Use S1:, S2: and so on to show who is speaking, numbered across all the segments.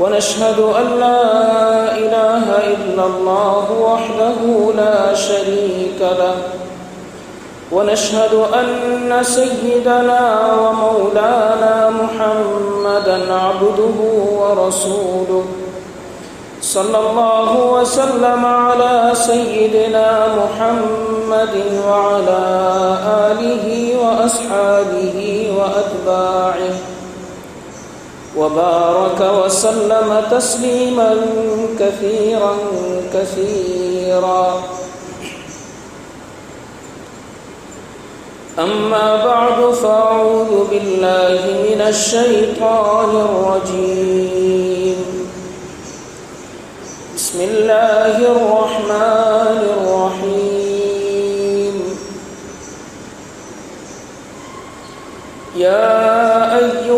S1: ونشهد أن لا إله إلا الله وحده لا شريك له. ونشهد أن سيدنا ومولانا محمدا عبده ورسوله. صلى الله وسلم على سيدنا محمد وعلى آله وأصحابه وأتباعه. وبارك وسلم تسليما كثيرا كثيرا. أما بعد فأعوذ بالله من الشيطان الرجيم. بسم الله الرحمن الرحيم. يا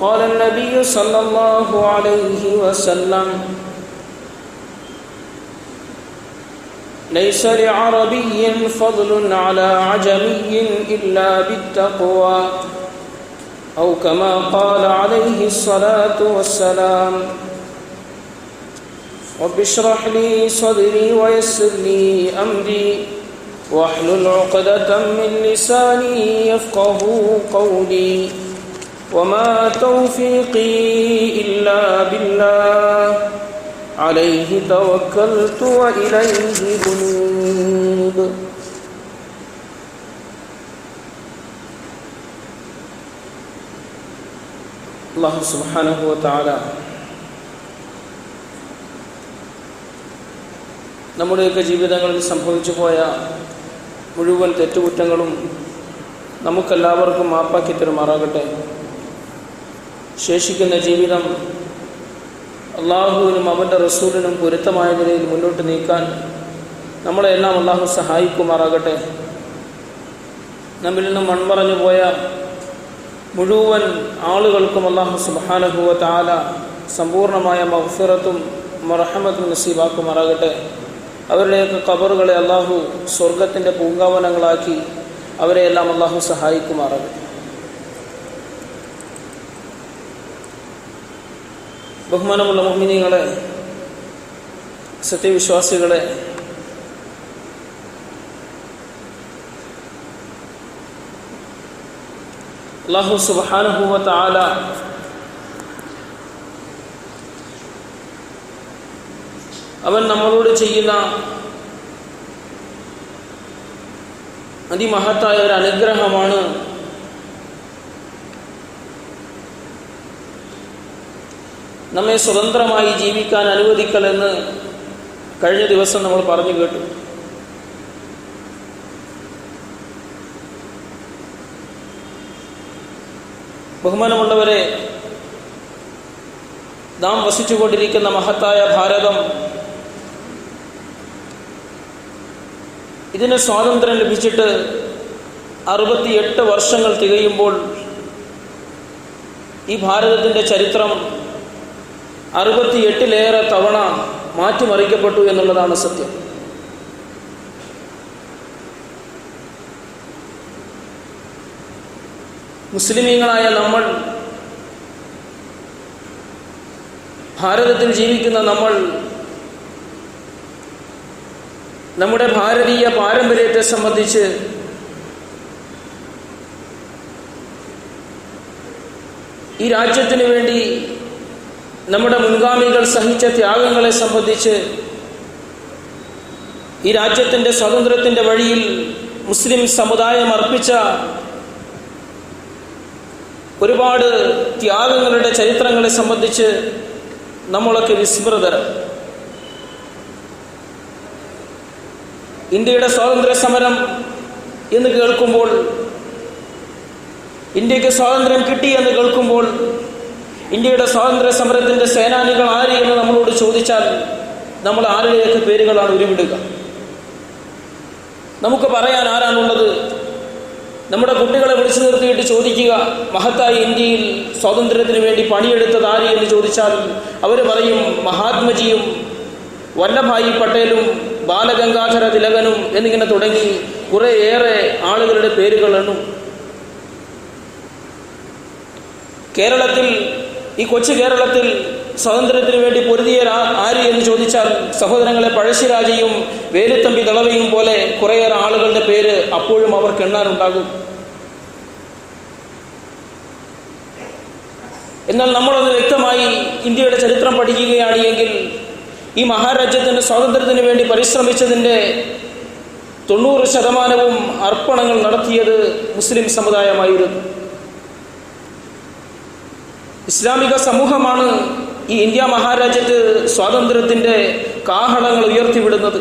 S1: وقال النبي صلى الله عليه وسلم ليس لعربي فضل على عجمي إلا بالتقوى أو كما قال عليه الصلاة والسلام رب اشرح لي صدري ويسر لي أمري واحلل عقدة من لساني يفقه قولي. وما توفيقي إلا بالله عليه توكلت وإليه بنيب അള്ളാഹു സുബാനഹുവ താല നമ്മുടെയൊക്കെ ജീവിതങ്ങളിൽ സംഭവിച്ചു പോയ മുഴുവൻ തെറ്റുകുറ്റങ്ങളും നമുക്കെല്ലാവർക്കും മാപ്പാക്കി തരുമാറാകട്ടെ ശേഷിക്കുന്ന ജീവിതം അള്ളാഹുവിനും അവന്റെ റസൂലിനും പൊരുത്തമായ നിലയിൽ മുന്നോട്ട് നീക്കാൻ നമ്മളെ നമ്മളെല്ലാം അള്ളാഹു സഹായിക്കുമാറാകട്ടെ. നമ്മിൽ നിന്നും മൺമറഞ്ഞു പോയ മുഴുവൻ ആളുകൾക്കും അള്ളാഹു സുബാനഹുവ താല സമ്പൂർണമായ മഹ്ഫിറത്തും മറഹമത്തും നസീബാക്കുമാറാകട്ടെ. അവരുടെയൊക്കെ കബറുകളെ അള്ളാഹു സ്വർഗത്തിന്റെ പൂങ്കാവനങ്ങളാക്കി അവരെയെല്ലാം അള്ളാഹു സഹായിക്കുമാറാകട്ടെ. ബഹുമാനമുള്ള മോഹിനികളെ സത്യവിശ്വാസികളെ അള്ളാഹു സുബാനുഭൂവത്ത് ആല അവൻ നമ്മളോട് ചെയ്യുന്ന അതിമഹത്തായ ഒരു അനുഗ്രഹമാണ് നമ്മെ സ്വതന്ത്രമായി ജീവിക്കാൻ അനുവദിക്കലെന്ന് കഴിഞ്ഞ ദിവസം നമ്മൾ പറഞ്ഞു കേട്ടു. ബഹുമാനമുള്ളവരെ നാം വസിച്ചുകൊണ്ടിരിക്കുന്ന മഹത്തായ ഭാരതം ഇതിന് സ്വാതന്ത്ര്യം ലഭിച്ചിട്ട് അറുപത്തിയെട്ട് വർഷങ്ങൾ തികയുമ്പോൾ ഈ ഭാരതത്തിന്റെ ചരിത്രം അറുപത്തിയെട്ടിലേറെ തവണ മാറ്റിമറിക്കപ്പെട്ടു എന്നുള്ളതാണ് സത്യം. മുസ്ലിമീങ്ങളായ നമ്മൾ ഭാരതത്തിൽ ജീവിക്കുന്ന നമ്മൾ നമ്മുടെ ഭാരതീയ പാരമ്പര്യത്തെ സംബന്ധിച്ച് ഈ രാജ്യത്തിന് വേണ്ടി നമ്മുടെ മുൻഗാമികൾ സഹിച്ച ത്യാഗങ്ങളെ സംബന്ധിച്ച് ഈ രാജ്യത്തിന്റെ സ്വാതന്ത്ര്യത്തിന്റെ വഴിയിൽ മുസ്ലിം സമുദായം അർപ്പിച്ച ഒരുപാട് ത്യാഗങ്ങളുടെ ചരിത്രങ്ങളെ സംബന്ധിച്ച് നമ്മളൊക്കെ വിസ്മൃതർ. ഇന്ത്യയുടെ സ്വാതന്ത്ര്യ സമരം എന്ന് കേൾക്കുമ്പോൾ ഇന്ത്യയ്ക്ക് സ്വാതന്ത്ര്യം കിട്ടി എന്ന് കേൾക്കുമ്പോൾ ഇന്ത്യയുടെ സ്വാതന്ത്ര്യ സമരത്തിന്റെ സേനാനികൾ ആര് എന്ന് നമ്മളോട് ചോദിച്ചാൽ നമ്മൾ ആരുടെയൊക്കെ പേരുകളാണ് ഉരുവിടുക. നമുക്ക് പറയാൻ ആരാണുള്ളത്? നമ്മുടെ കുട്ടികളെ വിളിച്ചു നിർത്തിയിട്ട് ചോദിക്കുക മഹത്തായ ഇന്ത്യയിൽ സ്വാതന്ത്ര്യത്തിന് വേണ്ടി പണിയെടുത്തത് ആര് എന്ന് ചോദിച്ചാൽ അവർ പറയും മഹാത്മജിയും വല്ലഭായി പട്ടേലും ബാലഗംഗാധര തിലകനും എന്നിങ്ങനെ തുടങ്ങി കുറേയേറെ ആളുകളുടെ പേരുകൾ എണ്ണും കേരളത്തിൽ ഈ കൊച്ചു കേരളത്തിൽ സ്വാതന്ത്ര്യത്തിന് വേണ്ടി പൊരുതിയ ആര് എന്ന് ചോദിച്ചാൽ സഹോദരങ്ങളെ പഴശ്ശിരാജയും വേലുത്തമ്പി ദളവയും പോലെ കുറേയേറെ ആളുകളുടെ പേര് അപ്പോഴും അവർക്ക് എണ്ണാനുണ്ടാകും എന്നാൽ നമ്മളത് വ്യക്തമായി ഇന്ത്യയുടെ ചരിത്രം പഠിക്കുകയാണ് എങ്കിൽ ഈ മഹാരാജ്യത്തിന്റെ സ്വാതന്ത്ര്യത്തിന് വേണ്ടി പരിശ്രമിച്ചതിന്റെ തൊണ്ണൂറ് ശതമാനവും അർപ്പണങ്ങൾ നടത്തിയത് മുസ്ലിം സമുദായമായിരുന്നു. ഇസ്ലാമിക സമൂഹമാണ് ഈ ഇന്ത്യ മഹാരാജ്യത്ത് സ്വാതന്ത്ര്യത്തിന്റെ കാഹളങ്ങൾ ഉയർത്തിവിടുന്നത്.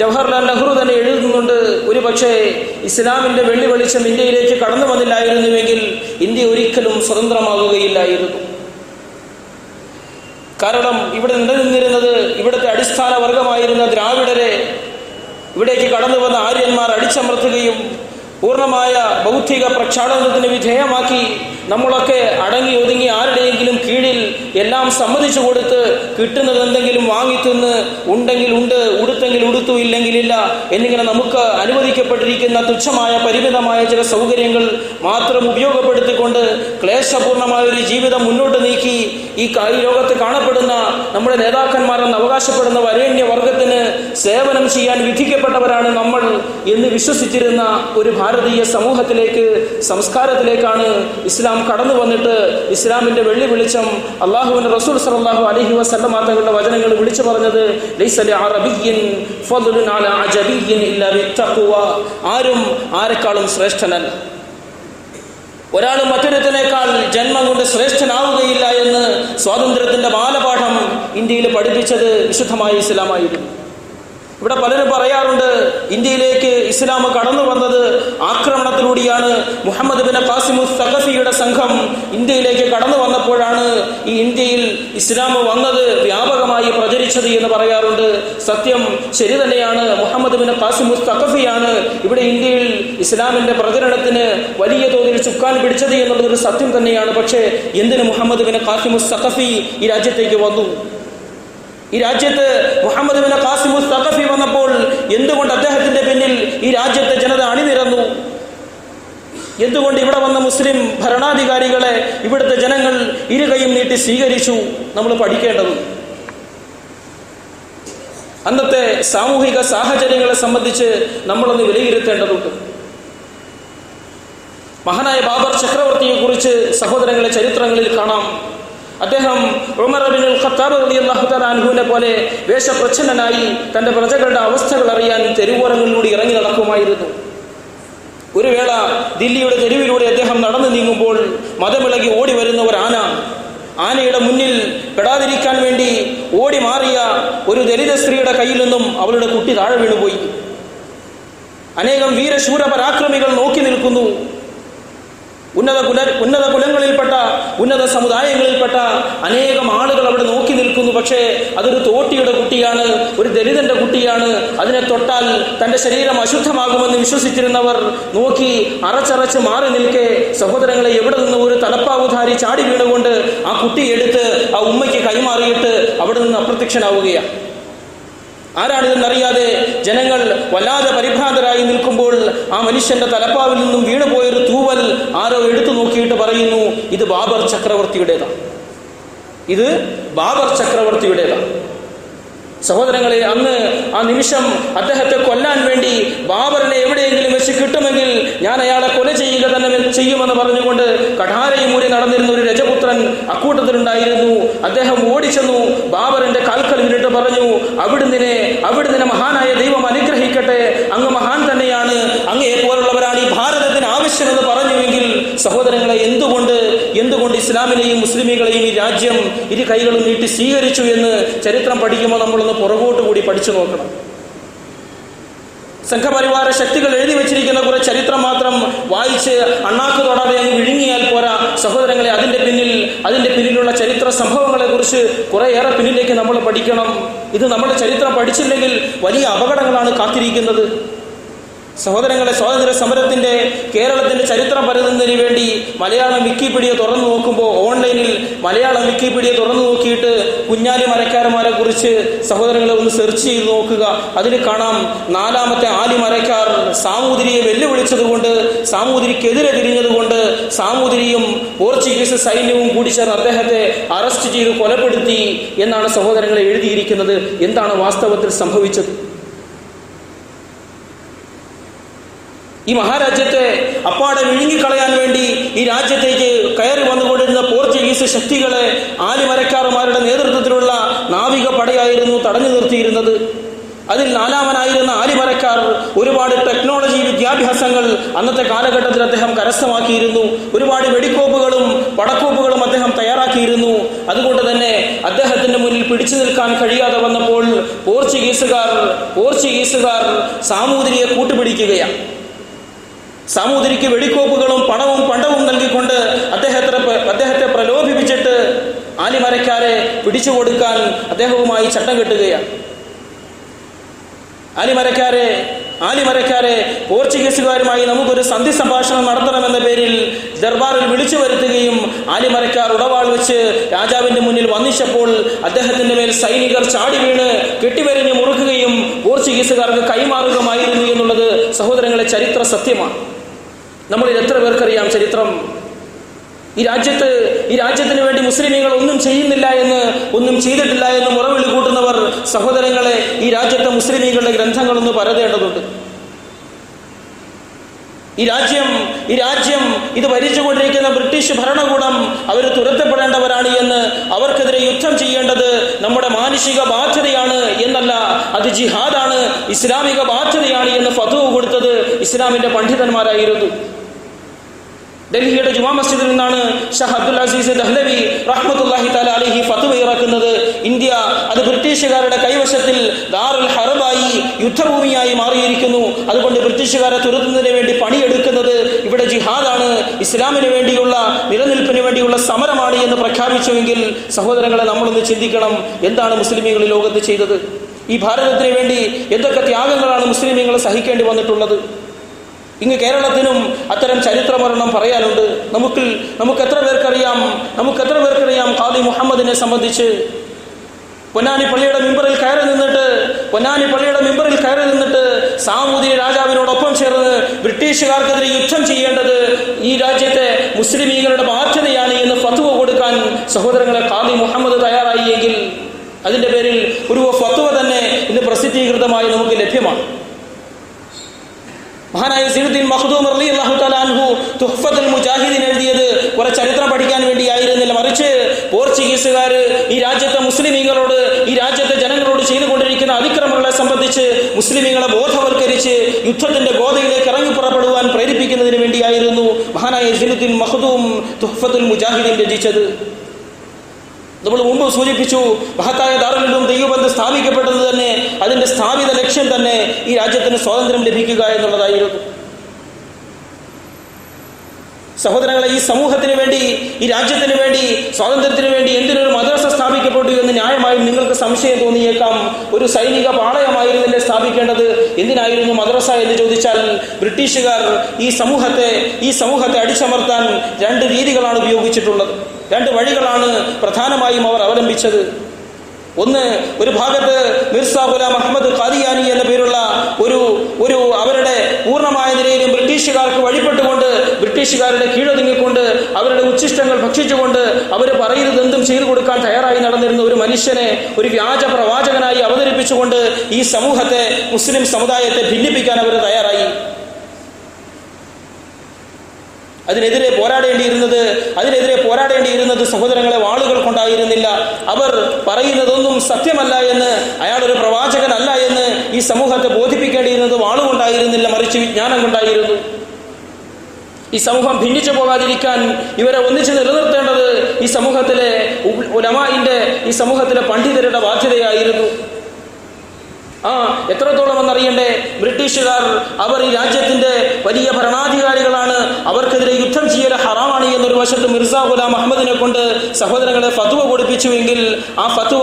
S1: ജവഹർലാൽ നെഹ്റു തന്നെ എഴുതുന്നുണ്ട് ഒരു പക്ഷേ വെള്ളി വെളിച്ചം ഇന്ത്യയിലേക്ക് കടന്നു വന്നില്ലായിരുന്നുവെങ്കിൽ ഇന്ത്യ ഒരിക്കലും സ്വതന്ത്രമാകുകയില്ലായിരുന്നു. കാരണം ഇവിടെ നിലനിന്നിരുന്നത് ഇവിടുത്തെ അടിസ്ഥാന വർഗമായിരുന്ന ദ്രാവിഡരെ ഇവിടേക്ക് കടന്നു വന്ന ആര്യന്മാർ അടിച്ചമർത്തുകയും പൂർണമായ ബൗദ്ധിക പ്രക്ഷാളനത്തിന് വിധേയമാക്കി നമ്മളൊക്കെ അടങ്ങി ഒതുങ്ങി ആരുടെയെങ്കിലും കീഴിൽ എല്ലാം സമ്മതിച്ചു കൊടുത്ത് കിട്ടുന്നത് എന്തെങ്കിലും വാങ്ങിത്തിന്ന് ഉണ്ടെങ്കിൽ ഉണ്ട് ഉടുത്തെങ്കിൽ ഉടുത്തു ഇല്ലെങ്കിലില്ല എന്നിങ്ങനെ നമുക്ക് അനുവദിക്കപ്പെട്ടിരിക്കുന്ന തുച്ഛമായ പരിമിതമായ ചില സൗകര്യങ്ങൾ മാത്രം ഉപയോഗപ്പെടുത്തിക്കൊണ്ട് ക്ലേശപൂർണമായ ഒരു ജീവിതം മുന്നോട്ട് നീക്കി ഈ ഈ ലോകത്ത് കാണപ്പെടുന്ന നമ്മുടെ നേതാക്കന്മാരെന്ന് അവകാശപ്പെടുന്ന വരേണ്യ വർഗത്തിന് സേവനം ചെയ്യാൻ വിധിക്കപ്പെട്ടവരാണ് നമ്മൾ എന്ന് വിശ്വസിച്ചിരുന്ന ഒരു ഭാരതീയ സമൂഹത്തിലേക്ക് സംസ്കാരത്തിലേക്കാണ് ഇസ്ലാം കടന്നു വന്നിട്ട് ഇസ്ലാമിന്റെ വെള്ളി വിളിച്ചം അള്ളാഹുവിന്റെ റസൂൽ സലാഹു അലഹി വസ്ലം തങ്ങളുടെ വചനങ്ങൾ വിളിച്ചു പറഞ്ഞത്. ആരും ആരെക്കാളും ശ്രേഷ്ഠനല്ല ഒരാൾ മറ്റൊരുത്തിനേക്കാൾ ജന്മം കൊണ്ട് ശ്രേഷ്ഠനാവുകയില്ല എന്ന് സ്വാതന്ത്ര്യത്തിന്റെ ബാലപാഠം ഇന്ത്യയിൽ പഠിപ്പിച്ചത് വിശുദ്ധമായ ഇസ്ലാമായിരുന്നു ഇവിടെ പലരും പറയാറുണ്ട് ഇന്ത്യയിലേക്ക് ഇസ്ലാം കടന്നു വന്നത് ആക്രമണത്തിലൂടെയാണ്. മുഹമ്മദ് ബിൻ ഖാസിമു സഖഫിയുടെ സംഘം ഇന്ത്യയിലേക്ക് കടന്നു വന്നപ്പോഴാണ് ഈ ഇന്ത്യയിൽ ഇസ്ലാം വന്നത് വ്യാപകമായി പ്രചരിച്ചത് എന്ന് പറയാറുണ്ട്. സത്യം ശരി തന്നെയാണ്. മുഹമ്മദ് ബിൻ ഖാസിമു സഖഫിയാണ് ഇവിടെ ഇന്ത്യയിൽ ഇസ്ലാമിന്റെ പ്രചരണത്തിന് വലിയ തോതിൽ ചുക്കാൻ പിടിച്ചത് എന്നുള്ളതൊരു സത്യം തന്നെയാണ്. പക്ഷേ എന്തിന് മുഹമ്മദ് ബിൻ ഖാസിമു സഖഫി ഈ രാജ്യത്തേക്ക് വന്നു? ഈ രാജ്യത്ത് മുഹമ്മദ് ബിൻ ഖാസിമു സഖഫി വന്നപ്പോൾ എന്തുകൊണ്ട് അദ്ദേഹത്തിന്റെ പിന്നിൽ ഈ രാജ്യത്തെ ജനത അണിനിരന്നു? എന്തുകൊണ്ട് ഇവിടെ വന്ന മുസ്ലിം ഭരണാധികാരികളെ ഇവിടുത്തെ ജനങ്ങൾ ഇരുകയും നീട്ടി സ്വീകരിച്ചു? നമ്മൾ പഠിക്കേണ്ടത് അന്നത്തെ സാമൂഹിക സാഹചര്യങ്ങളെ സംബന്ധിച്ച് നമ്മളൊന്ന് വിലയിരുത്തേണ്ടതുണ്ട്. മഹാനായ ബാബർ ചക്രവർത്തിയെ കുറിച്ച് സഹോദരങ്ങളെ ചരിത്രങ്ങളിൽ കാണാം. അദ്ദേഹം ഉമർ അബിൻ ഖത്താബ് പോലെ വേഷപ്രച്ഛന്നനായി തന്റെ പ്രജകളുടെ അവസ്ഥകൾ അറിയാൻ തെരുവോരങ്ങളിലൂടെ ഇറങ്ങി നടക്കുമായിരുന്നു. ഒരു വേള ദില്ലിയുടെ തെരുവിലൂടെ അദ്ദേഹം നടന്നു നീങ്ങുമ്പോൾ മതമിളകി ഓടി വരുന്ന ഒരു ആന ആനയുടെ മുന്നിൽ പെടാതിരിക്കാൻ വേണ്ടി ഓടി മാറിയ ഒരു ദലിത സ്ത്രീയുടെ കയ്യിൽ നിന്നും അവളുടെ കുട്ടി താഴെ വീണുപോയി. അനേകം വീരശൂര പരാക്രമികൾ നോക്കി നിൽക്കുന്നു. ഉന്നത കുല ഉന്നത കുലങ്ങളിൽപ്പെട്ട ഉന്നത സമുദായങ്ങളിൽപ്പെട്ട അനേകം ആളുകൾ അവിടെ നോക്കി നിൽക്കുന്നു. പക്ഷേ അതൊരു തോട്ടിയുടെ കുട്ടിയാണ് ഒരു ദലിതന്റെ കുട്ടിയാണ്. അതിനെ തൊട്ടാൽ തന്റെ ശരീരം അശുദ്ധമാകുമെന്ന് വിശ്വസിച്ചിരുന്നവർ നോക്കി അറച്ചറച്ച് മാറി നിൽക്കെ സഹോദരങ്ങളെ എവിടെ നിന്ന് ഒരു തലപ്പാവുധാരി ചാടി വീണുകൊണ്ട് ആ കുട്ടിയെടുത്ത് ആ ഉമ്മയ്ക്ക് കൈമാറിയിട്ട് അവിടെ നിന്ന് അപ്രത്യക്ഷനാവുകയാണ്. ആരാണിതെന്നറിയാതെ ജനങ്ങൾ വല്ലാതെ പരിഭ്രാന്തരായി നിൽക്കുമ്പോൾ ആ മനുഷ്യന്റെ തലപ്പാവിൽ നിന്നും വീണുപോയൊരു തൂവൽ ആരോ എടുത്തു നോക്കിയിട്ട് പറയുന്നു ഇത് ബാബർ ചക്രവർത്തിയുടേതാണ് ഇത് ബാബർ ചക്രവർത്തിയുടേതാണ് സഹോദരങ്ങളെ അന്ന് ആ നിമിഷം അദ്ദേഹത്തെ കൊല്ലാൻ വേണ്ടി ബാബറിനെ എവിടെയെങ്കിലും വെച്ച് കിട്ടുമെങ്കിൽ ഞാൻ അയാളെ കൊല ചെയ്യുക തന്നെ ചെയ്യുമെന്ന് പറഞ്ഞുകൊണ്ട് കഠാരയും മൂലി നടന്നിരുന്ന ഒരു രജപുത്രൻ അക്കൂട്ടത്തിലുണ്ടായിരുന്നു. അദ്ദേഹം ഓടിച്ചെന്നു. ബാബറിന്റെ കാൽക്കൽ വിട്ടിട്ട് പറഞ്ഞു അവിടുന്നിനെ അവിടുന്ന് മഹാനായ ദൈവം അനുഗ്രഹിക്കട്ടെ. അങ്ങ് മഹാൻ തന്നെയാണ്. അങ്ങയെ പോലുള്ളവരാണ് ഈ ഭാരതത്തിന് ആവശ്യമെന്ന് പറഞ്ഞുവെങ്കിൽ സഹോദരങ്ങളെ എന്തുകൊണ്ട് എന്തുകൊണ്ട് ഇസ്ലാമിനെയും മുസ്ലിമുകളെയും ഈ രാജ്യം ഇരു കൈകളും നീട്ടി സ്വീകരിച്ചു എന്ന് ചരിത്രം പഠിക്കുമ്പോൾ നമ്മളൊന്ന് പുറകോട്ട് കൂടി പഠിച്ചു നോക്കണം. സംഘപരിവാര ശക്തികൾ എഴുതി വെച്ചിരിക്കുന്ന കുറെ ചരിത്രം മാത്രം വായിച്ച് അണ്ണാക്ക് തൊടാതെ അങ്ങ് വിഴുങ്ങിയാൽ പോരാ. സഹോദരങ്ങളെ അതിന്റെ പിന്നിൽ അതിന്റെ പിന്നിലുള്ള ചരിത്ര സംഭവങ്ങളെ കുറിച്ച് കുറേയേറെ പിന്നിലേക്ക് നമ്മൾ പഠിക്കണം. ഇത് നമ്മുടെ ചരിത്രം പഠിച്ചില്ലെങ്കിൽ വലിയ അപകടങ്ങളാണ് കാത്തിരിക്കുന്നത്. സഹോദരങ്ങളെ സ്വാതന്ത്ര്യ സമരത്തിന്റെ കേരളത്തിന്റെ ചരിത്രം പരതുന്നതിന് വേണ്ടി മലയാളം വിക്കിപീഡിയ തുറന്നു നോക്കുമ്പോൾ ഓൺലൈനിൽ മലയാളം വിക്കിപീഡിയ തുറന്നു നോക്കിയിട്ട് കുഞ്ഞാലി മരക്കാരന്മാരെ കുറിച്ച് സഹോദരങ്ങളെ ഒന്ന് സെർച്ച് ചെയ്ത് നോക്കുക. അതിൽ കാണാം നാലാമത്തെ ആലി മരക്കാർ സാമൂതിരിയെ വെല്ലുവിളിച്ചതുകൊണ്ട് സാമൂതിരിക്കെതിരെ തിരിഞ്ഞതുകൊണ്ട് സാമൂതിരിയും പോർച്ചുഗീസ് സൈന്യവും കൂടി ചേർന്ന് അദ്ദേഹത്തെ അറസ്റ്റ് ചെയ്ത് കൊലപ്പെടുത്തി എന്നാണ് സഹോദരങ്ങളെ എഴുതിയിരിക്കുന്നത്. എന്താണ് വാസ്തവത്തിൽ സംഭവിച്ചത്? ഈ മഹാരാജ്യത്തെ അപ്പാടെ വിഴുങ്ങിക്കളയാൻ വേണ്ടി ഈ രാജ്യത്തേക്ക് കയറി വന്നുകൊണ്ടിരുന്ന പോർച്ചുഗീസ് ശക്തികളെ ആലിമരക്കാർമാരുടെ നേതൃത്വത്തിലുള്ള നാവിക പടയായിരുന്നു തടഞ്ഞു നിർത്തിയിരുന്നത്. അതിൽ നാലാമനായിരുന്ന ആലിമരക്കാർ ഒരുപാട് ടെക്നോളജി വിദ്യാഭ്യാസങ്ങൾ അന്നത്തെ കാലഘട്ടത്തിൽ അദ്ദേഹം കരസ്ഥമാക്കിയിരുന്നു. ഒരുപാട് വെടിക്കോപ്പുകളും പടക്കോപ്പുകളും അദ്ദേഹം തയ്യാറാക്കിയിരുന്നു. അതുകൊണ്ട് തന്നെ അദ്ദേഹത്തിന്റെ മുന്നിൽ പിടിച്ചു നിൽക്കാൻ കഴിയാതെ വന്നപ്പോൾ പോർച്ചുഗീസുകാർ പോർച്ചുഗീസുകാർ സാമൂതിരിയെ കൂട്ടുപിടിക്കുകയാണ്. സാമൂതിരിക്ക് വെടിക്കോപ്പുകളും പണവും പണ്ടവും നൽകിക്കൊണ്ട് അദ്ദേഹത്തെ അദ്ദേഹത്തെ പ്രലോഭിപ്പിച്ചിട്ട് ആലിമരക്കാരെ പിടിച്ചു കൊടുക്കാൻ അദ്ദേഹവുമായി ചട്ടം കെട്ടുകയാണ്. ആലിമരക്കാരെ ആലിമരക്കാരെ പോർച്ചുഗീസുകാരുമായി നമുക്കൊരു സന്ധി സംഭാഷണം നടത്തണമെന്ന പേരിൽ ദർബാറിൽ വിളിച്ചു വരുത്തുകയും ആലിമരക്കാർ ഉടവാൾ വെച്ച് രാജാവിന്റെ മുന്നിൽ വന്നിച്ചപ്പോൾ അദ്ദേഹത്തിന്റെ മേൽ സൈനികർ ചാടി വീണ് കെട്ടിവരിഞ്ഞ് മുറുക്കുകയും പോർച്ചുഗീസുകാർക്ക് കൈമാറുകയുമായിരുന്നു എന്നുള്ളത് സഹോദരങ്ങളെ ചരിത്ര സത്യമാണ്. നമ്മളിൽ എത്ര പേർക്കറിയാം ചരിത്രം? ഈ രാജ്യത്ത് ഈ രാജ്യത്തിന് വേണ്ടി മുസ്ലിമീങ്ങൾ ഒന്നും ചെയ്യുന്നില്ല എന്ന് ഒന്നും ചെയ്തിട്ടില്ല എന്ന് മുറവിളി കൂട്ടുന്നവർ സഹോദരങ്ങളെ ഈ രാജ്യത്തെ മുസ്ലിമീങ്ങളുടെ ഗ്രന്ഥങ്ങളൊന്ന് പരതേണ്ടതുണ്ട്. ഈ രാജ്യം ഈ രാജ്യം ഇത് ഭരിച്ചുകൊണ്ടിരിക്കുന്ന ബ്രിട്ടീഷ് ഭരണകൂടം അവർ തുരത്തപ്പെടേണ്ടവരാണ് എന്ന് അവർക്കെതിരെ യുദ്ധം ചെയ്യേണ്ടത് നമ്മുടെ മാനുഷിക ബാധ്യതയാണ് എന്നല്ല അത് ജിഹാദാണ് ഇസ്ലാമിക ബാധ്യതയാണ് എന്ന് ഫതുവ് കൊടുത്തത് ഇസ്ലാമിന്റെ പണ്ഡിതന്മാരായിരുന്നു. ഡൽഹിയുടെ ജുമാ മസ്ജിദിൽ നിന്നാണ് ഷാഹ് അബ്ദുൽ അസീസ് ദഹ്ലവി റഹ്മത്തുല്ലാഹി താല അലിഹി ഫത്തുവ ഇറക്കുന്നത്. ഇന്ത്യ അത് ബ്രിട്ടീഷുകാരുടെ കൈവശത്തിൽ ദാറുൽ ഹറബായി യുദ്ധഭൂമിയായി മാറിയിരിക്കുന്നു. അതുകൊണ്ട് ബ്രിട്ടീഷുകാരെ തുരത്തുന്നതിന് വേണ്ടി പണിയെടുക്കുന്നത് ഇവിടെ ജിഹാദാണ്. ഇസ്ലാമിന് വേണ്ടിയുള്ള നിലനിൽപ്പിന് വേണ്ടിയുള്ള സമരമാണ് എന്ന് പ്രഖ്യാപിച്ചുവെങ്കിൽ സഹോദരങ്ങളെ നമ്മളൊന്ന് ചിന്തിക്കണം എന്താണ് മുസ്ലിമീങ്ങൾ ഈ ലോകത്ത് ചെയ്തത്? ഈ ഭാരതത്തിന് വേണ്ടി എന്തൊക്കെ ത്യാഗങ്ങളാണ് മുസ്ലിമീങ്ങൾ സഹിക്കേണ്ടി വന്നിട്ടുള്ളത്? ഇങ്ങ് കേരളത്തിനും അത്തരം ചരിത്രമരണം പറയാനുണ്ട്. നമുക്ക് നമുക്ക് എത്ര പേർക്കറിയാം? നമുക്ക് എത്ര പേർക്കറിയാം ഖാദി മുഹമ്മദിനെ സംബന്ധിച്ച്? പൊന്നാനി പള്ളിയുടെ മിമ്പറിൽ കയറി നിന്നിട്ട് പൊന്നാനി പള്ളിയുടെ മിമ്പറിൽ കയറി നിന്നിട്ട് സാമൂതിരി രാജാവിനോടൊപ്പം ചേർന്ന് ബ്രിട്ടീഷുകാർക്കെതിരെ യുദ്ധം ചെയ്യേണ്ടത് ഈ രാജ്യത്തെ മുസ്ലിമീങ്ങളുടെ ബാധ്യതയാണ് എന്ന് ഫത്വ കൊടുക്കാൻ സഹോദരങ്ങളെ ഖാദി മുഹമ്മദ് തയ്യാറായി എങ്കിൽ അതിന്റെ പേരിൽ ഒരു ഫത്വ തന്നെ ഇന്ന് പ്രസിദ്ധീകൃതമായി നമുക്ക് ലഭ്യമാണ്. മഹാനായ സിനുദ്ദീൻ മഖ്ദൂം അലി അള്ളാഹു തലാൻഹു തുഹ്ഫത്തുൽ മുജാഹിദീൻ എഴുതിയത് കുറെ ചരിത്രം പഠിക്കാൻ വേണ്ടിയായിരുന്നില്ല. മറിച്ച് പോർച്ചുഗീസുകാർ ഈ രാജ്യത്തെ മുസ്ലിമീങ്ങളോട് ഈ രാജ്യത്തെ ജനങ്ങളോട് ചെയ്തുകൊണ്ടിരിക്കുന്ന അതിക്രമങ്ങളെ സംബന്ധിച്ച് മുസ്ലിമീങ്ങളെ ബോധവൽക്കരിച്ച് യുദ്ധത്തിന്റെ ഗോതയിലേക്ക് ഇറങ്ങി പുറപ്പെടുവാൻ പ്രേരിപ്പിക്കുന്നതിന് വേണ്ടിയായിരുന്നു മഹാനായ സിനുദ്ദീൻ മഹദൂം തുഹ്ഫത്തുൽ മുജാഹിദീൻ രചിച്ചത്. നമ്മൾ മുമ്പ് സൂചിപ്പിച്ചു മഹത്തായ ദാറുലും ദൈവബന്ധം സ്ഥാപിക്കപ്പെട്ടത് തന്നെ അതിന്റെ സ്ഥാപിത ലക്ഷ്യം തന്നെ ഈ രാജ്യത്തിന് സ്വാതന്ത്ര്യം ലഭിക്കുക എന്നുള്ളതായിരുന്നു സഹോദരങ്ങളെ ഈ സമൂഹത്തിന് വേണ്ടി ഈ രാജ്യത്തിന് വേണ്ടി സ്വാതന്ത്ര്യത്തിന് വേണ്ടി എന്തിനൊരു മദ്രസ സ്ഥാപിക്കപ്പെട്ടു എന്ന് ന്യായമായും നിങ്ങൾക്ക് സംശയം തോന്നിയേക്കാം. ഒരു സൈനിക പാളയമായിരുന്നില്ലേ സ്ഥാപിക്കേണ്ടത്? എന്തിനായിരുന്നു മദ്രസ എന്ന് ചോദിച്ചാൽ ബ്രിട്ടീഷുകാർ ഈ സമൂഹത്തെ ഈ സമൂഹത്തെ അടിച്ചമർത്താൻ രണ്ട് രീതികളാണ് ഉപയോഗിച്ചിട്ടുള്ളത്. രണ്ട് വഴികളാണ് പ്രധാനമായും അവർ അവലംബിച്ചത്. ഒന്ന് ഒരു ഭാഗത്ത് മിർസ ഗുലാം അഹമ്മദ് ഖാദിയാനി എന്ന പേരുള്ള ഒരു ഒരു അവരുടെ പൂർണമായ നിലയിലും ബ്രിട്ടീഷുകാർക്ക് വഴിപ്പെട്ടുകൊണ്ട് ബ്രിട്ടീഷുകാരുടെ കീഴൊതുങ്ങിക്കൊണ്ട് അവരുടെ ഉച്ഛിഷ്ടങ്ങൾ ഭക്ഷിച്ചുകൊണ്ട് അവർ പറയുന്നത് എന്തും ചെയ്തു കൊടുക്കാൻ തയ്യാറായി നടന്നിരുന്ന ഒരു മനുഷ്യനെ ഒരു വ്യാജ പ്രവാചകനായി അവതരിപ്പിച്ചുകൊണ്ട് ഈ സമൂഹത്തെ മുസ്ലിം സമുദായത്തെ ഭിന്നിപ്പിക്കാൻ അവർ തയ്യാറായി. അതിനെതിരെ പോരാടേണ്ടിയിരുന്നത് അതിനെതിരെ പോരാടേണ്ടിയിരുന്നത് സഹോദരങ്ങളെ വാളുകൾ കൊണ്ടായിരുന്നില്ല അവർ പറയുന്നതൊന്നും സത്യമല്ല എന്ന് അയാളൊരു പ്രവാചകനല്ല എന്ന് ഈ സമൂഹത്തെ ബോധിപ്പിക്കേണ്ടിയിരുന്നത് വാളുകൊണ്ടായിരുന്നില്ല മറിച്ച് വിജ്ഞാനം കൊണ്ടായിരുന്നു ഈ സമൂഹം ഭിന്നിച്ചു പോകാതിരിക്കാൻ ഇവരെ ഒന്നിച്ച് നിലനിർത്തേണ്ടത് ഈ സമൂഹത്തിലെ ഉ- ഈ സമൂഹത്തിലെ പണ്ഡിതരുടെ ബാധ്യതയായിരുന്നു. ആ എത്രത്തോളം എന്നറിയണ്ടേ? ബ്രിട്ടീഷുകാർ അവർ ഈ രാജ്യത്തിന്റെ വലിയ ഭരണാധികാരികളാണ്. അവർക്കെതിരെ യുദ്ധം ചെയ്യൽ ഹറാമാണ് എന്നൊരു വശത്ത് മിർസ ഗുലാം അഹമ്മദിനെ കൊണ്ട് സഹോദരങ്ങളെ ഫത്വ കൊടുപ്പിച്ചുവെങ്കിൽ ആ ഫത്വ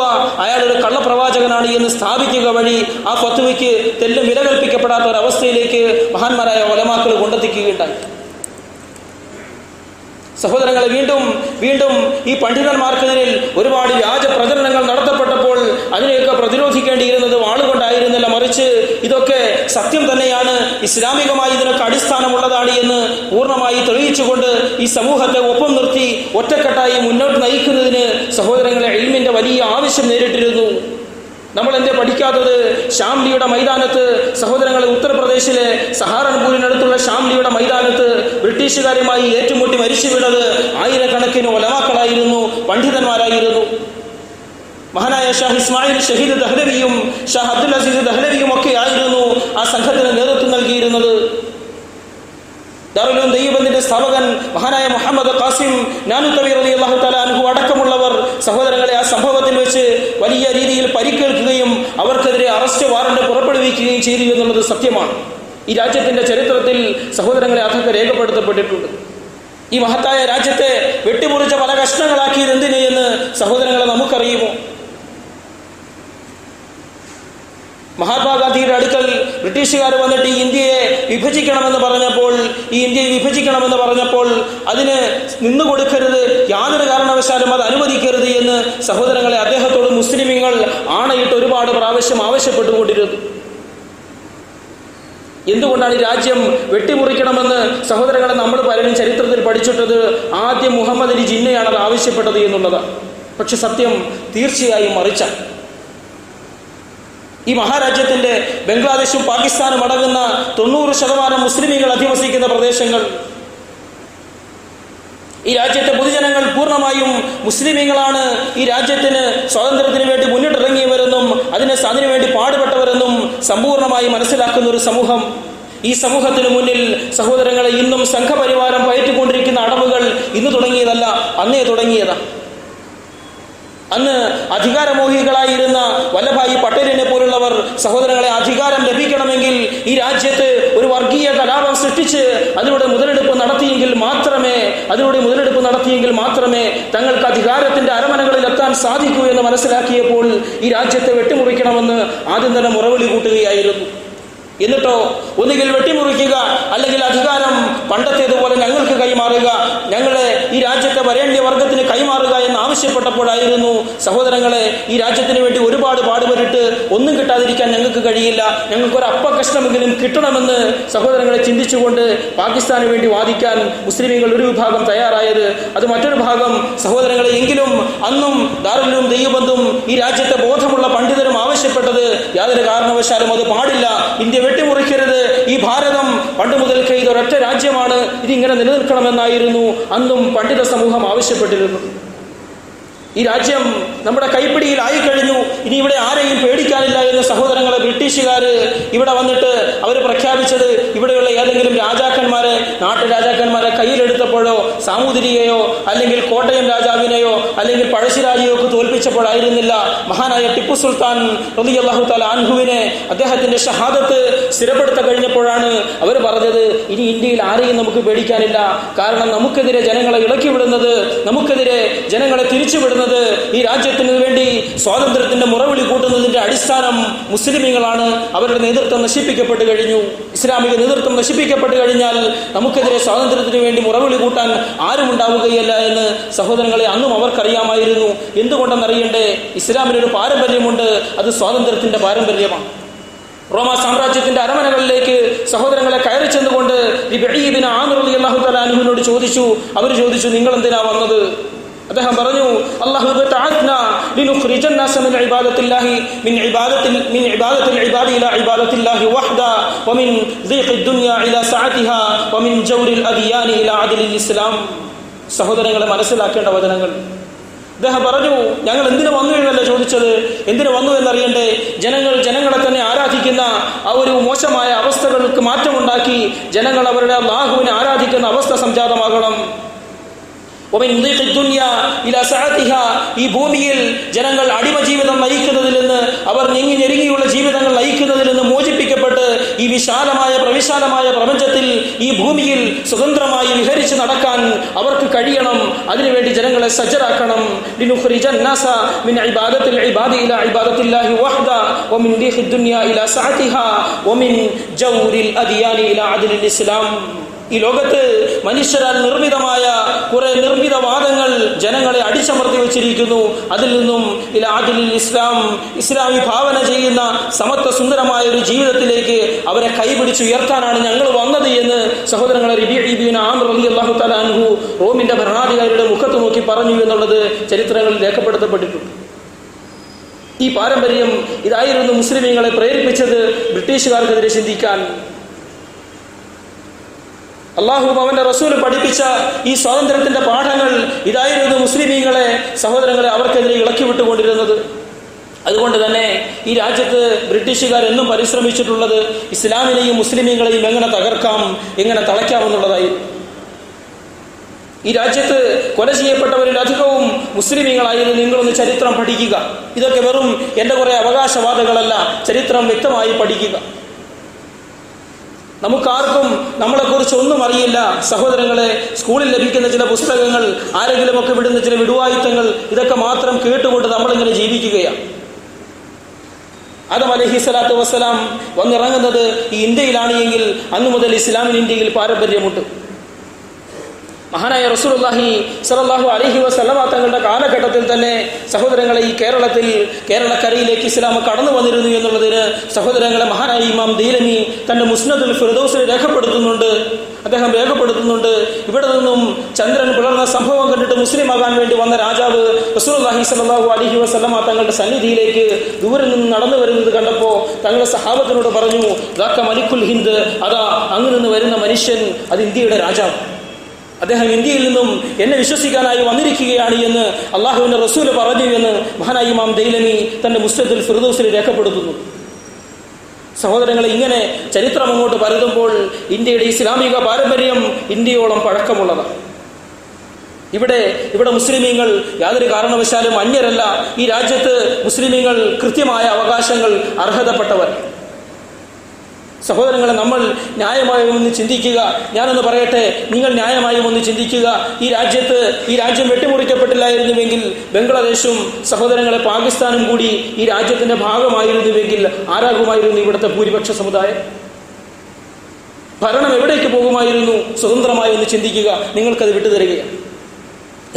S1: ഒരു കള്ളപ്രവാചകനാണ് എന്ന് സ്ഥാപിക്കുക വഴി ആ ഫത്വയ്ക്ക് തെല്ലും വില കൽപ്പിക്കപ്പെടാത്ത ഒരു അവസ്ഥയിലേക്ക് മഹാന്മാരായ ഒലമാക്കൾ കൊണ്ടെത്തിക്കുകയുണ്ടായി. സഹോദരങ്ങളെ വീണ്ടും വീണ്ടും ഈ പണ്ഡിതന്മാർക്കെതിരിൽ ഒരുപാട് വ്യാജ പ്രചരണങ്ങൾ നടത്തപ്പെട്ടപ്പോൾ അതിനെയൊക്കെ പ്രതിരോധിക്കേണ്ടിയിരുന്നത് വാളുകൊണ്ടായിരുന്നില്ല മറിച്ച് ഇതൊക്കെ സത്യം തന്നെയാണ്. ഇസ്ലാമികമായി ഇതിനൊക്കെ അടിസ്ഥാനമുള്ളതാണ് എന്ന് പൂർണമായി തെളിയിച്ചുകൊണ്ട് ഈ സമൂഹത്തെ ഒപ്പം നിർത്തി ഒറ്റക്കെട്ടായി മുന്നോട്ട് നയിക്കുന്നതിന് സഹോദരങ്ങളെ എൽമിന്റെ വലിയ ആവശ്യം നേരിട്ടിരുന്നു. നമ്മൾ എന്തേ പഠിക്കാത്തത്? ഷാംലിയുടെ മൈതാനത്ത് സഹോദരങ്ങളെ ഉത്തർപ്രദേശിലെ സഹാറൻപൂരിനടുത്തുള്ള ഷാംലിയുടെ മൈതാനത്ത് ബ്രിട്ടീഷുകാരുമായി ഏറ്റുമുട്ടി മരിച്ചു വീണത് ആയിരക്കണക്കിന് ഒലവാക്കളായിരുന്നു പണ്ഡിതന്മാരായിരുന്നു. മഹാനായ ഷാ ഇസ്മായിൽ ഷഹീദ് ദഹ്ലവിയും ഷാഹ് അബ്ദുൽ അസീസ് ദഹ്ലവിയും ഒക്കെ ആയിരുന്നു ആ സംഘത്തിന് നേതൃത്വം നൽകിയിരുന്നത്. ദാറുലും ദൈവബന്ധിന്റെ സ്ഥാപകൻ മഹാനായ മുഹമ്മദ് ഖാസിം നാനു തവീർ അള്ളാഹു താല അനുഭവ അടക്കമുള്ളവർ സഹോദരങ്ങളെ ആ സംഭവത്തിൽ വെച്ച് വലിയ രീതിയിൽ പരിക്കേൽക്കുകയും അവർക്കെതിരെ അറസ്റ്റ് വാറണ്ട് പുറപ്പെടുവിക്കുകയും ചെയ്തു എന്നുള്ളത് സത്യമാണ്. ഈ രാജ്യത്തിന്റെ ചരിത്രത്തിൽ സഹോദരങ്ങളെ അതൊക്കെ രേഖപ്പെടുത്തപ്പെട്ടിട്ടുണ്ട്. ഈ മഹത്തായ രാജ്യത്തെ വെട്ടിമുറിച്ച പല കഷ്ണങ്ങളാക്കിയത് എന്ന് സഹോദരങ്ങളെ നമുക്കറിയുമോ? മഹാത്മാഗാന്ധിയുടെ അടുക്കൽ ബ്രിട്ടീഷുകാർ വന്നിട്ട് ഈ ഇന്ത്യയെ വിഭജിക്കണമെന്ന് പറഞ്ഞപ്പോൾ ഈ ഇന്ത്യയെ വിഭജിക്കണമെന്ന് പറഞ്ഞപ്പോൾ അതിന് നിന്നു കൊടുക്കരുത് യാതൊരു കാരണവശാലും അത് അനുവദിക്കരുത് എന്ന് സഹോദരങ്ങളെ അദ്ദേഹത്തോട് മുസ്ലിമീങ്ങൾ ആണയിട്ട് ഒരുപാട് പ്രാവശ്യം ആവശ്യപ്പെട്ടുകൊണ്ടിരുന്നു. എന്തുകൊണ്ടാണ് ഈ രാജ്യം വെട്ടിമുറിക്കണമെന്ന് സഹോദരങ്ങളെ നമ്മൾ പലരും ചരിത്രത്തിൽ പഠിച്ചിട്ടത് ആദ്യം മുഹമ്മദ് അലി ജിന്നയാണ് അത് ആവശ്യപ്പെട്ടത് എന്നുള്ളതാണ്. പക്ഷെ സത്യം തീർച്ചയായും മറിച്ചാണ്. ഈ മഹാരാജ്യത്തിന്റെ ബംഗ്ലാദേശും പാകിസ്ഥാനും അടങ്ങുന്ന തൊണ്ണൂറ് ശതമാനം മുസ്ലിമീങ്ങൾ അധിവസിക്കുന്ന പ്രദേശങ്ങൾ. ഈ രാജ്യത്തെ പൊതുജനങ്ങൾ പൂർണമായും മുസ്ലിമീങ്ങളാണ്. ഈ രാജ്യത്തിന് സ്വാതന്ത്ര്യത്തിന് വേണ്ടി മുന്നിട്ടിറങ്ങിയവരെന്നും അതിനെ വേണ്ടി പാടുപെട്ടവരെന്നും സമ്പൂർണമായി മനസ്സിലാക്കുന്ന ഒരു സമൂഹം. ഈ സമൂഹത്തിന് മുന്നിൽ സഹോദരങ്ങളെ ഇന്നും സംഘപരിവാരം പയറ്റിക്കൊണ്ടിരിക്കുന്ന അടവുകൾ ഇന്ന് തുടങ്ങിയതല്ല അന്നേ തുടങ്ങിയതാണ് അന്ന് അധികാരമോഹികളായിരുന്ന വല്ലഭായി പട്ടേലിനെ പോലുള്ളവർ സഹോദരങ്ങളെ അധികാരം ലഭിക്കണമെങ്കിൽ ഈ രാജ്യത്ത് ഒരു വർഗീയ കലാപം സൃഷ്ടിച്ച് അതിലൂടെ മുതലെടുപ്പ് നടത്തിയെങ്കിൽ മാത്രമേ അതിലൂടെ മുതലെടുപ്പ് നടത്തിയെങ്കിൽ മാത്രമേ തങ്ങൾക്ക് അധികാരത്തിന്റെ അരമനകളിൽ എത്താൻ സാധിക്കൂ എന്ന് മനസ്സിലാക്കിയപ്പോൾ ഈ രാജ്യത്തെ വെട്ടിമുറിക്കണമെന്ന് ആദ്യം തന്നെ മുറവിളി കൂട്ടുകയായിരുന്നു. എന്നിട്ടോ ഒന്നുകിൽ വെട്ടിമുറിക്കുക അല്ലെങ്കിൽ അധികാരം പണ്ടത്തേതുപോലെ ഞങ്ങൾക്ക് കൈമാറുക ഞങ്ങളെ ഈ രാജ്യത്തെ വരേണ്യ വർഗത്തിന് കൈമാറുക ആവശ്യപ്പെട്ടപ്പോഴായിരുന്നു സഹോദരങ്ങളെ ഈ രാജ്യത്തിന് വേണ്ടി ഒരുപാട് പാടുപെട്ടിട്ട് ഒന്നും കിട്ടാതിരിക്കാൻ ഞങ്ങൾക്ക് കഴിയില്ല. ഞങ്ങൾക്ക് ഒരു അപ്പ കഷ്ണമെങ്കിലും കിട്ടണമെന്ന് സഹോദരങ്ങളെ ചിന്തിച്ചുകൊണ്ട് പാകിസ്ഥാന് വേണ്ടി വാദിക്കാൻ മുസ്ലിമീങ്ങൾ ഒരു വിഭാഗം തയ്യാറായത്. അത് മറ്റൊരു ഭാഗം സഹോദരങ്ങളെ എങ്കിലും അന്നും ദാരുലും ദൈവബന്ധും ഈ രാജ്യത്തെ ബോധമുള്ള പണ്ഡിതരും ആവശ്യപ്പെട്ടത് യാതൊരു കാരണവശാലും അത് പാടില്ല. ഇന്ത്യ വെട്ടിമുറിക്കരുത്. ഈ ഭാരതം പണ്ട് മുതൽക്കേ ഇതൊരൊറ്റ രാജ്യമാണ്. ഇതിങ്ങനെ നിലനിൽക്കണമെന്നായിരുന്നു അന്നും പണ്ഡിത സമൂഹം ആവശ്യപ്പെട്ടിരുന്നു ഈ രാജ്യം നമ്മുടെ കൈപ്പിടിയിൽ ആയിക്കഴിഞ്ഞു. ഇനി ഇവിടെ ആരെയും പേടിക്കാനില്ല എന്ന് സഹോദരങ്ങളെ ബ്രിട്ടീഷുകാർ ഇവിടെ വന്നിട്ട് അവർ പ്രഖ്യാപിച്ചത് ഇവിടെയുള്ള ഏതെങ്കിലും രാജാക്കന്മാരെ നാട്ടു രാജാക്കന്മാരെ കയ്യിലെടുത്തപ്പോഴോ സാമൂതിരിയെയോ അല്ലെങ്കിൽ കോട്ടയം രാജാവിനെയോ അല്ലെങ്കിൽ പഴശ്ശിരാജയോ തോൽപ്പിച്ചപ്പോഴായിരുന്നില്ല മഹാനായ ടിപ്പു സുൽത്താൻ അള്ളാഹു താല അൻഹുവിനെ അദ്ദേഹത്തിന്റെ ഷഹാദത്ത് സ്ഥിരപ്പെടുത്ത കഴിഞ്ഞപ്പോഴാണ് അവർ പറഞ്ഞത് ഇനി ഇന്ത്യയിൽ ആരെയും നമുക്ക് പേടിക്കാനില്ല. കാരണം നമുക്കെതിരെ ജനങ്ങളെ ഇളക്കി വിടുന്നത് നമുക്കെതിരെ ജനങ്ങളെ തിരിച്ചുവിടുന്നത് ഈ രാജ്യത്തിന് വേണ്ടി സ്വാതന്ത്ര്യത്തിന്റെ മുറവിളി കൂട്ടുന്നതിന്റെ അടിസ്ഥാനം മുസ്ലിമീങ്ങളാണ്. അവരുടെ നേതൃത്വം നശിപ്പിക്കപ്പെട്ടു കഴിഞ്ഞു. ഇസ്ലാമിക നേതൃത്വം നശിപ്പിക്കപ്പെട്ടു കഴിഞ്ഞാൽ നമുക്കെതിരെ സ്വാതന്ത്ര്യത്തിന് വേണ്ടി മുറവിളി കൂട്ടാൻ ആരും ഉണ്ടാവുകയില്ല എന്ന് സഹോദരങ്ങളെ അന്നും അവർക്കറിയാമായിരുന്നു. എന്തുകൊണ്ടെന്നറിയണ്ടേ ഇസ്ലാമിനൊരു പാരമ്പര്യമുണ്ട്. അത് സ്വാതന്ത്ര്യത്തിന്റെ പാരമ്പര്യമാണ്. റോമ സാമ്രാജ്യത്തിന്റെ അരമനകളിലേക്ക് സഹോദരങ്ങളെ കയറി ചെന്നുകൊണ്ട് ഈ ബെഹീബിന് ആമിറുള്ളി അള്ളാഹു തലാനുവിനോട് ചോദിച്ചു. അവർ ചോദിച്ചു നിങ്ങൾ എന്തിനാ വന്നത്? അദ്ദേഹം പറഞ്ഞു അള്ളാഹു സഹോദരങ്ങളെ മനസ്സിലാക്കേണ്ട വചനങ്ങൾ. അദ്ദേഹം പറഞ്ഞു ഞങ്ങൾ എന്തിനു വന്നു എന്നല്ലേ ചോദിച്ചത്. എന്തിനു വന്നു എന്നറിയണ്ടേ? ജനങ്ങൾ ജനങ്ങളെ തന്നെ ആരാധിക്കുന്ന ആ ഒരു മോശമായ അവസ്ഥകൾക്ക് മാറ്റമുണ്ടാക്കി ജനങ്ങൾ അവരുടെ ലാഹുവിനെ ആരാധിക്കുന്ന അവസ്ഥ സംജാതമാകണം. ഈ ഭൂമിയിൽ ജനങ്ങൾ അടിമ ജീവിതം നയിക്കുന്നതിൽ നിന്ന് അവർ ഞെങ്ങി ഞെരുങ്ങിയുള്ള ജീവിതങ്ങൾ നയിക്കുന്നതിൽ നിന്ന് മോചിപ്പിക്കപ്പെട്ട് ഈ വിശാലമായ പ്രവിശാലമായ പ്രപഞ്ചത്തിൽ ഈ ഭൂമിയിൽ സ്വതന്ത്രമായി വിഹരിച്ച് നടക്കാൻ അവർക്ക് കഴിയണം. അതിനുവേണ്ടി ജനങ്ങളെ സജ്ജരാക്കണം. ഇസ്ലാം. ഈ ലോകത്ത് മനുഷ്യരാൽ നിർമ്മിതമായ കുറെ നിർമ്മിതവാദങ്ങൾ ജനങ്ങളെ അടിച്ചമർത്തി വെച്ചിരിക്കുന്നു. അതിൽ നിന്നും ഇലാദിൽ ഇസ്ലാം ഇസ്ലാമി ഭാവന ചെയ്യുന്ന സമത്വ സുന്ദരമായ ഒരു ജീവിതത്തിലേക്ക് അവരെ കൈപിടിച്ച് ഉയർത്താനാണ് ഞങ്ങൾ വന്നത് എന്ന് സഹോദരങ്ങളെ റിബിഅബീൻ ആമർ റോമിന്റെ ഭരണാധികാരിയുടെ മുഖത്ത് നോക്കി പറഞ്ഞു എന്നുള്ളത് ചരിത്രങ്ങളിൽ രേഖപ്പെടുത്തപ്പെട്ടിട്ടുണ്ട്. ഈ പാരമ്പര്യം ഇതായിരുന്നു മുസ്ലിമീങ്ങളെ പ്രേരിപ്പിച്ചത് ബ്രിട്ടീഷുകാർക്കെതിരെ ചിന്തിക്കാൻ. അള്ളാഹു അവന്റെ റസൂൽ പഠിപ്പിച്ച ഈ സ്വാതന്ത്ര്യത്തിന്റെ പാഠങ്ങൾ ഇതായിരുന്നു മുസ്ലിമീങ്ങളെ സഹോദരങ്ങളെ അവർക്കെതിരെ ഇളക്കി വിട്ടുകൊണ്ടിരുന്നത്. അതുകൊണ്ട് തന്നെ ഈ രാജ്യത്ത് ബ്രിട്ടീഷുകാർ എന്നും പരിശ്രമിച്ചിട്ടുള്ളത് ഇസ്ലാമിനെയും മുസ്ലിമീങ്ങളെയും എങ്ങനെ തകർക്കാം എങ്ങനെ തളയ്ക്കാമെന്നുള്ളതായിരുന്നു ഈ രാജ്യത്ത് കൊല ചെയ്യപ്പെട്ടവരിൽ അധികവും മുസ്ലിമീങ്ങളായിരുന്നു. നിങ്ങളൊന്ന് ചരിത്രം പഠിക്കുക. ഇതൊക്കെ വെറും എന്റെ കുറെ അവകാശവാദങ്ങളല്ല. ചരിത്രം വ്യക്തമായി പഠിക്കുക. നമുക്കാർക്കും നമ്മളെക്കുറിച്ച് ഒന്നും അറിയില്ല. സഹോദരങ്ങളെ സ്കൂളിൽ ലഭിക്കുന്ന ചില പുസ്തകങ്ങൾ ആരെങ്കിലും ഒക്കെ വിടുന്ന ചില വിടുവായുത്തങ്ങൾ ഇതൊക്കെ മാത്രം കേട്ടുകൊണ്ട് നമ്മളിങ്ങനെ ജീവിക്കുകയാണ്. ആദം അലഹി സ്വലാത്തു വസ്സലാം വന്നിറങ്ങുന്നത് ഈ ഇന്ത്യയിലാണ് എങ്കിൽ അന്നു മുതൽ ഇസ്ലാമിൻ ഇന്ത്യയിൽ പാരമ്പര്യമുണ്ട്. മഹാനായ റസൂലുള്ളാഹി സലാഹു അലഹി വസല്ലമ തങ്ങളുടെ കാലഘട്ടത്തിൽ തന്നെ സഹോദരങ്ങളെ ഈ കേരളത്തിൽ കേരളക്കരയിലേക്ക് ഇസ്ലാം കടന്നു വന്നിരുന്നു എന്നുള്ളതിന് സഹോദരങ്ങളെ മഹാനായ ഇമാം ദീലമി തന്റെ മുസ്നദുൽ ഫിറദോസിൽ രേഖപ്പെടുത്തുന്നുണ്ട്. അദ്ദേഹം രേഖപ്പെടുത്തുന്നുണ്ട്. ഇവിടെ നിന്നും ചന്ദ്രൻ പിളർന്ന സംഭവം കണ്ടിട്ട് മുസ്ലിം ആകാൻ വേണ്ടി വന്ന രാജാവ് റസൂലുള്ളാഹി സലാഹു അലഹി വസല്ലമ തങ്ങളുടെ സന്നിധിയിലേക്ക് ദൂരെ നിന്ന് നടന്നു വരുന്നത് കണ്ടപ്പോൾ തങ്ങളുടെ സഹാബത്തിനോട് പറഞ്ഞു ദാക്ക മലിക്കുൽ ഹിന്ദ്. അതാ അങ്ങ് നിന്ന് വരുന്ന മനുഷ്യൻ അത് ഇന്ത്യയുടെ രാജാവ്. അദ്ദേഹം ഇന്ത്യയിൽ നിന്നും എന്നെ വിശ്വസിക്കാനായി വന്നിരിക്കുകയാണ് എന്ന് അള്ളാഹുവിന്റെ റസൂൽ പറഞ്ഞു എന്ന് മഹാനായി ഇമാം ദൈലനി തന്റെ മുസ്ലത്തിൽ ഫിർദൌസിൽ രേഖപ്പെടുത്തുന്നു. സഹോദരങ്ങളെ ഇങ്ങനെ ചരിത്രം അങ്ങോട്ട് പരതുമ്പോൾ ഇന്ത്യയുടെ ഇസ്ലാമിക പാരമ്പര്യം ഇന്ത്യയോളം പഴക്കമുള്ളതാണ്. ഇവിടെ ഇവിടെ മുസ്ലിമീങ്ങൾ യാതൊരു കാരണവശാലും അന്യരല്ല ഈ രാജ്യത്ത് മുസ്ലിമീങ്ങൾ കൃത്യമായ അവകാശങ്ങൾ അർഹതപ്പെട്ടവർ. സഹോദരങ്ങളെ നമ്മൾ ന്യായമായും ഒന്ന് ചിന്തിക്കുക. ഞാനൊന്ന് പറയട്ടെ നിങ്ങൾ ന്യായമായും ഒന്ന് ചിന്തിക്കുക. ഈ രാജ്യത്ത് ഈ രാജ്യം വെട്ടിമുറിക്കപ്പെട്ടില്ലായിരുന്നുവെങ്കിൽ ബംഗ്ലാദേശും സഹോദരങ്ങളെ പാകിസ്ഥാനും കൂടി ഈ രാജ്യത്തിന്റെ ഭാഗമായിരുന്നുവെങ്കിൽ ആരാകുമായിരുന്നു ഇവിടുത്തെ ഭൂരിപക്ഷ സമുദായം? ഭരണം എവിടേക്ക് പോകുമായിരുന്നു? സ്വതന്ത്രമായി ഒന്ന് ചിന്തിക്കുക. നിങ്ങൾക്കത് വിട്ടുതരികയാണ്.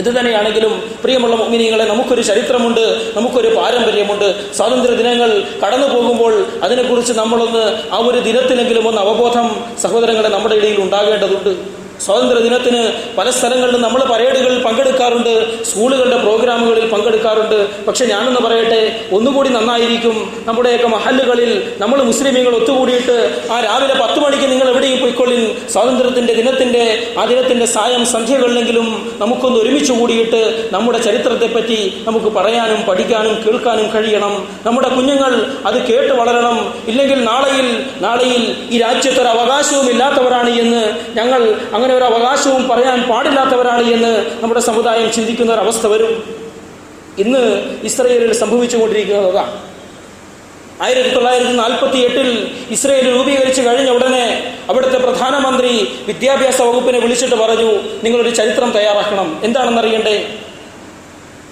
S1: ഇത് തന്നെയാണെങ്കിലും പ്രിയമുള്ള മോമിനികളെ നമുക്കൊരു ചരിത്രമുണ്ട് നമുക്കൊരു പാരമ്പര്യമുണ്ട്. സ്വാതന്ത്ര്യ ദിനങ്ങൾ കടന്നു പോകുമ്പോൾ അതിനെക്കുറിച്ച് നമ്മളൊന്ന് ആ ഒരു ദിനത്തിലെങ്കിലും ഒന്ന് അവബോധം സഹോദരങ്ങളെ നമ്മുടെ ഇടയിൽ ഉണ്ടാകേണ്ടതുണ്ട്. സ്വാതന്ത്ര്യ ദിനത്തിന് പല സ്ഥലങ്ങളിലും നമ്മൾ പരേഡുകളിൽ പങ്കെടുക്കാറുണ്ട് സ്കൂളുകളുടെ പ്രോഗ്രാമുകളിൽ പങ്കെടുക്കാറുണ്ട്. പക്ഷെ ഞാനൊന്ന് പറയട്ടെ ഒന്നുകൂടി നന്നായിരിക്കും. നമ്മുടെയൊക്കെ മഹല്ലുകളിൽ നമ്മൾ മുസ്ലിമീങ്ങൾ ഒത്തുകൂടിയിട്ട് ആ രാവിലെ പത്ത് മണിക്ക് നിങ്ങൾ എവിടെയും പോയിക്കൊള്ളിൻ. സ്വാതന്ത്ര്യത്തിന്റെ ദിനത്തിന്റെ ആ ദിനത്തിന്റെ സായം സന്ധ്യകളിലെങ്കിലും നമുക്കൊന്ന് ഒരുമിച്ച് കൂടിയിട്ട് നമ്മുടെ ചരിത്രത്തെപ്പറ്റി നമുക്ക് പറയാനും പഠിക്കാനും കേൾക്കാനും കഴിയണം. നമ്മുടെ കുഞ്ഞുങ്ങൾ അത് കേട്ട് വളരണം. ഇല്ലെങ്കിൽ നാളെയിൽ നാളെയിൽ ഈ രാജ്യത്തൊരു അവകാശവും ഇല്ലാത്തവരാണ് എന്ന് ഞങ്ങൾ അങ്ങനെ ഒരു അവകാശവും പറയാൻ പാടില്ലാത്തവരാണ് എന്ന് നമ്മുടെ സമുദായം ചിന്തിക്കുന്ന അവസ്ഥ വരും. ഇന്ന് ഇസ്രയേലിൽ സംഭവിച്ചുകൊണ്ടിരിക്കുന്നത് അതാണ്. ആയിരത്തി തൊള്ളായിരത്തി നാൽപ്പത്തി എട്ടിൽ ഇസ്രയേൽ രൂപീകരിച്ചു കഴിഞ്ഞ ഉടനെ അവിടുത്തെ പ്രധാനമന്ത്രി വിദ്യാഭ്യാസ വകുപ്പിനെ വിളിച്ചിട്ട് പറഞ്ഞു നിങ്ങളൊരു ചരിത്രം തയ്യാറാക്കണം. എന്താണെന്നറിയണ്ടേ?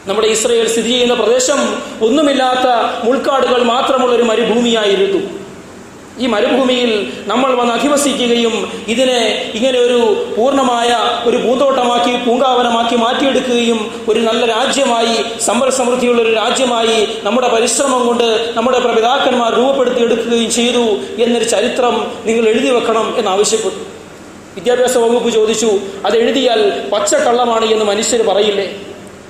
S1: നമ്മുടെ ഇസ്രയേൽ സ്ഥിതി ചെയ്യുന്ന പ്രദേശം ഒന്നുമില്ലാത്ത മുൾക്കാടുകൾ മാത്രമുള്ള ഒരു മരുഭൂമിയായിരുന്നു. ഈ മരുഭൂമിയിൽ നമ്മൾ വന്ന് അധിവസിക്കുകയും ഇതിനെ ഇങ്ങനെ ഒരു പൂർണമായ ഒരു പൂന്തോട്ടമാക്കി പൂങ്കാവനമാക്കി മാറ്റിയെടുക്കുകയും ഒരു നല്ല രാജ്യമായി സമ്പൽ സമൃദ്ധിയുള്ള ഒരു രാജ്യമായി നമ്മുടെ പരിശ്രമം കൊണ്ട് നമ്മുടെ പ്രപിതാക്കന്മാർ രൂപപ്പെടുത്തിയെടുക്കുകയും ചെയ്തു എന്നൊരു ചരിത്രം നിങ്ങൾ എഴുതി വെക്കണം എന്നാവശ്യപ്പെട്ടു വിദ്യാഭ്യാസ വകുപ്പ് ചോദിച്ചു അത് എഴുതിയാൽ പച്ചക്കള്ളമാണ് എന്ന് മനുഷ്യർ പറയില്ലേ?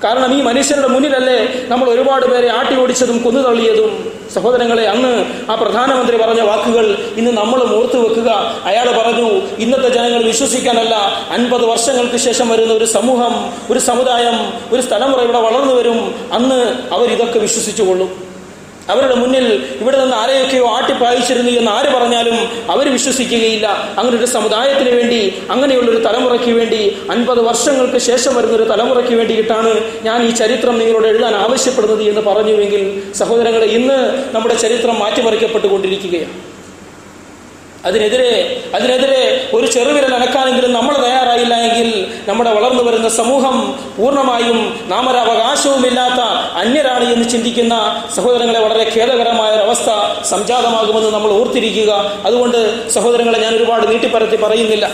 S1: കാരണം ഈ മനുഷ്യരുടെ മുന്നിലല്ലേ നമ്മൾ ഒരുപാട് പേരെ ആട്ടി ഓടിച്ചതും കൊന്നു തള്ളിയതും സഹോദരങ്ങളെ അന്ന് ആ പ്രധാനമന്ത്രി പറഞ്ഞ വാക്കുകൾ ഇന്ന് നമ്മൾ ഓർത്തു വെക്കുക. അയാൾ പറഞ്ഞു ഇന്നത്തെ ജനങ്ങൾ വിശ്വസിക്കാനല്ല അൻപത് വർഷങ്ങൾക്ക് ശേഷം വരുന്ന ഒരു സമൂഹം ഒരു സമുദായം ഒരു സ്ഥലമുറ ഇവിടെ വളർന്നു വരും. അന്ന് അവർ ഇതൊക്കെ വിശ്വസിച്ചുകൊള്ളും അവരുടെ മുന്നിൽ ഇവിടെ നിന്ന് ആരെയൊക്കെയോ ആട്ടിപ്പായിച്ചിരുന്നു എന്ന് ആര് പറഞ്ഞാലും അവർ വിശ്വസിക്കുകയില്ല. അങ്ങനെ ഒരു സമുദായത്തിന് വേണ്ടി അങ്ങനെയുള്ളൊരു തലമുറയ്ക്ക് വേണ്ടി അൻപത് വർഷങ്ങൾക്ക് ശേഷം വരുന്ന ഒരു തലമുറയ്ക്ക് വേണ്ടിയിട്ടാണ് ഞാൻ ഈ ചരിത്രം നിങ്ങളോട് എഴുതാൻ ആവശ്യപ്പെടുന്നത് എന്ന് പറഞ്ഞുവെങ്കിൽ സഹോദരങ്ങളെ ഇന്ന് നമ്മുടെ ചരിത്രം മാറ്റിമറിക്കപ്പെട്ടുകൊണ്ടിരിക്കുകയാണ്. അതിനെതിരെ അതിനെതിരെ ഒരു ചെറുവിരൽ അനക്കാനെങ്കിലും നമ്മൾ തയ്യാറായില്ല എങ്കിൽ നമ്മുടെ വളർന്നു വരുന്ന സമൂഹം പൂർണമായും നാമൊരവകാശവുമില്ലാത്ത അന്യരാണ് എന്ന് ചിന്തിക്കുന്ന സഹോദരങ്ങളെ വളരെ ഖേദകരമായ ഒരവസ്ഥ സംജാതമാകുമെന്ന് നമ്മൾ ഓർത്തിരിക്കുക. അതുകൊണ്ട് സഹോദരങ്ങളെ ഞാൻ ഒരുപാട് നീട്ടിപ്പരത്തി പറയുന്നില്ല.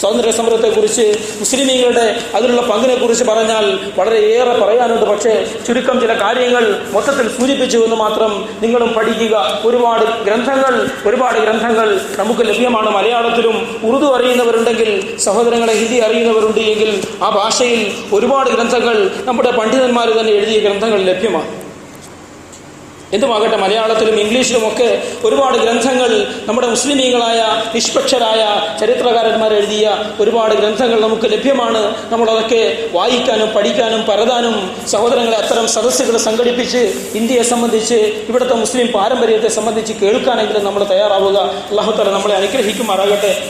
S1: സ്വാതന്ത്ര്യ സമരത്തെക്കുറിച്ച് മുസ്ലിമീങ്ങളുടെ അതിലുള്ള പങ്കിനെക്കുറിച്ച് പറഞ്ഞാൽ വളരെയേറെ പറയാനുണ്ട്. പക്ഷേ ചുരുക്കം ചില കാര്യങ്ങൾ മൊത്തത്തിൽ സൂചിപ്പിച്ചു എന്ന് മാത്രം നിങ്ങളും പഠിക്കുക. ഒരുപാട് ഗ്രന്ഥങ്ങൾ ഒരുപാട് ഗ്രന്ഥങ്ങൾ നമുക്ക് ലഭ്യമാണ്. മലയാളത്തിലും ഉറുദു അറിയുന്നവരുണ്ടെങ്കിൽ സഹോദരങ്ങളെ ഹിന്ദി അറിയുന്നവരുണ്ട് എങ്കിൽ ആ ഭാഷയിൽ ഒരുപാട് ഗ്രന്ഥങ്ങൾ നമ്മുടെ പണ്ഡിതന്മാർ തന്നെ എഴുതിയ ഗ്രന്ഥങ്ങൾ ലഭ്യമാണ്. എന്തുമാകട്ടെ മലയാളത്തിലും ഇംഗ്ലീഷിലും ഒക്കെ ഒരുപാട് ഗ്രന്ഥങ്ങൾ നമ്മുടെ മുസ്ലിമീങ്ങളായ നിഷ്പക്ഷരായ ചരിത്രകാരന്മാർ എഴുതിയ ഒരുപാട് ഗ്രന്ഥങ്ങൾ നമുക്ക് ലഭ്യമാണ്. നമ്മളതൊക്കെ വായിക്കാനും പഠിക്കാനും പരതാനും സഹോദരങ്ങളെ അത്തരം സദസ്സുകൾ സംഘടിപ്പിച്ച് ഇന്ത്യയെ സംബന്ധിച്ച് ഇവിടുത്തെ മുസ്ലിം പാരമ്പര്യത്തെ സംബന്ധിച്ച് കേൾക്കാനെങ്കിലും നമ്മൾ തയ്യാറാവുക. അള്ളാഹുത്തല നമ്മളെ അനുഗ്രഹിക്കുമാറാകട്ടെ.